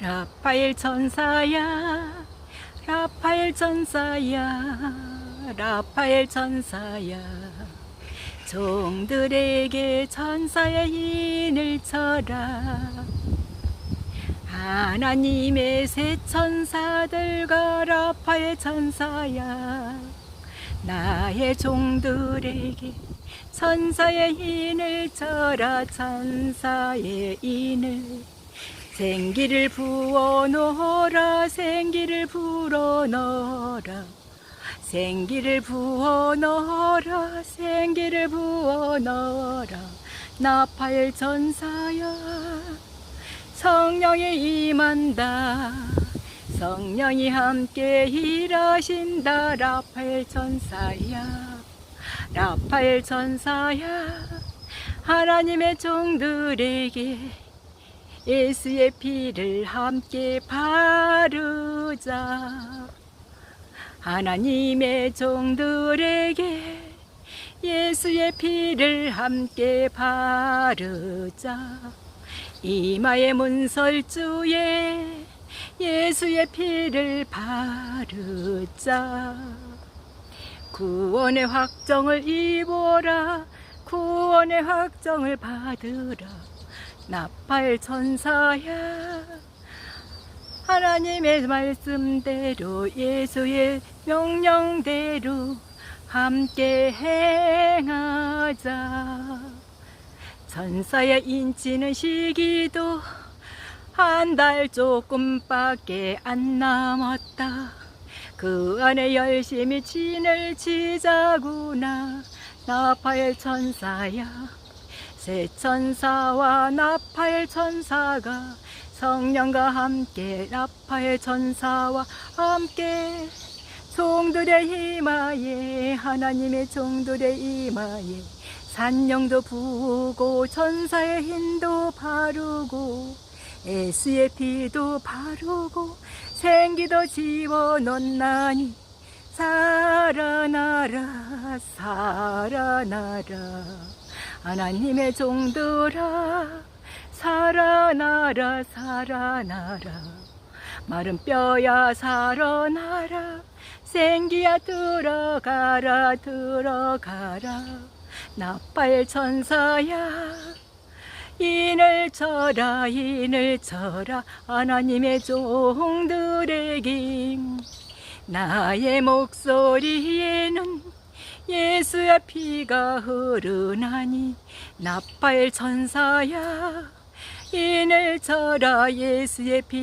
라파엘 천사야 라파엘 천사야 라파엘 천사야. 종들에게 천사의 인을 쳐라. 하나님의 새 천사들과 라파엘 천사야. 나의 종들에게 천사의 인을 쳐라. 천사의 인을 생기를 부어 넣어라 생기를 불어 넣어라. 생기를 부어 넣어라 생기를 부어 넣어라. 나팔 전사야 성령이 임한다. 성령이 함께 일하신다. 라팔 전사야 라팔 전사야. 하나님의 종들에게 예수의 피를 함께 바르자. 하나님의 종들에게 예수의 피를 함께 바르자. 이마의 문설주에 예수의 피를 바르자. 구원의 확정을 입어라. 구원의 확정을 받으라 나팔 천사야 하나님의 말씀대로 예수의 명령대로 함께 행하자. 천사의 인치는 시기도 한 달 조금밖에 안 남았다. 그 안에 열심히 진을 치자구나. 나팔 천사야 새 천사와 나팔 천사가 성령과 함께 나팔 천사와 함께 종들의 힘하에 하나님의 종들의 힘하에 산령도 부고 천사의 힘도 바르고 예수의 피도 바르고 생기도 집어넣나니 살아나라 살아나라 하나님의 종들아 살아나라 살아나라. 마른 뼈야 살아나라. 생기야 들어가라 들어가라. 나팔 천사야. 인을 쳐라 인을 쳐라. 하나님의 종들에게 나의 목소리에는 예수의 피가 흐르나니 나팔 천사야. 인을 쳐라 예수의 피